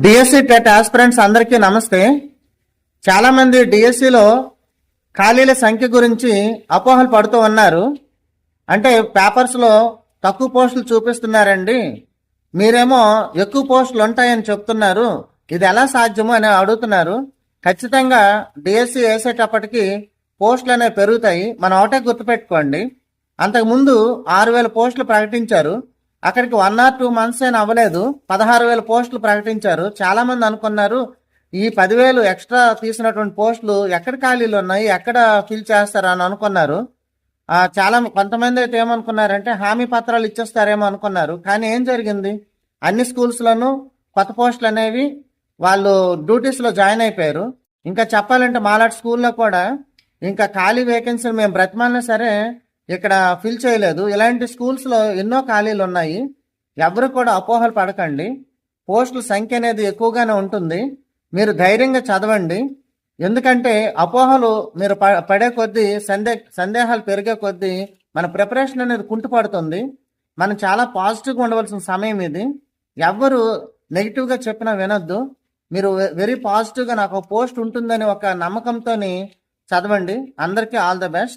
DSC TET aspirants అందరికీ నమస్తే. చాలామంది డిఎస్సిలో ఖాళీల సంఖ్య గురించి అపోహలు పడుతూ ఉన్నారు. అంటే పేపర్స్లో తక్కువ పోస్టులు చూపిస్తున్నారండి. మీరేమో ఎక్కువ పోస్టులు ఉంటాయని చెప్తున్నారు. ఇది ఎలా సాధ్యము అని అడుగుతున్నారు. ఖచ్చితంగా డిఎస్సి వేసేటప్పటికి పోస్టులు అనేవి పెరుగుతాయి. మనం ఒకటే గుర్తుపెట్టుకోండి. అంతకుముందు ఆరు వేల పోస్టులు ప్రకటించారు. అక్కడికి వన్ ఆర్ టూ మంత్స్ అయినా అవ్వలేదు. పదహారు వేల పోస్టులు ప్రకటించారు. చాలామంది అనుకున్నారు ఈ పదివేలు ఎక్స్ట్రా తీసినటువంటి పోస్టులు ఎక్కడ ఖాళీలు ఉన్నాయి? ఎక్కడ ఫిల్ చేస్తారు అని అనుకున్నారు. చాలా కొంతమంది అయితే ఏమనుకున్నారంటే హామీ పత్రాలు ఇచ్చేస్తారేమో అనుకున్నారు. కానీ ఏం జరిగింది? అన్ని స్కూల్స్లోనూ కొత్త పోస్టులు అనేవి వాళ్ళు డ్యూటీస్లో జాయిన్ అయిపోయారు. ఇంకా చెప్పాలంటే మాలాంటి స్కూల్లో కూడా ఇంకా ఖాళీ వేకెన్సీలు మేము బ్రతిమాలినా సరే ఇక్కడ ఫిల్ చేయలేదు. ఇలాంటి స్కూల్స్లో ఎన్నో ఖాళీలు ఉన్నాయి. ఎవరు కూడా అపోహలు పడకండి. పోస్టుల సంఖ్య అనేది ఎక్కువగానే ఉంటుంది. మీరు ధైర్యంగా చదవండి. ఎందుకంటే అపోహలు మీరు పడే కొద్దీ సందే సందేహాలు పెరిగే కొద్దీ మన ప్రిపరేషన్ అనేది కుంటుపడుతుంది. మనం చాలా పాజిటివ్గా ఉండవలసిన సమయం ఇది. ఎవరు నెగిటివ్గా చెప్పినా వినొద్దు. మీరు వె- వెరీ పాజిటివ్గా నాకు పోస్ట్ ఉంటుందని ఒక నమ్మకంతో చదవండి. అందరికీ ఆల్ ద బెస్ట్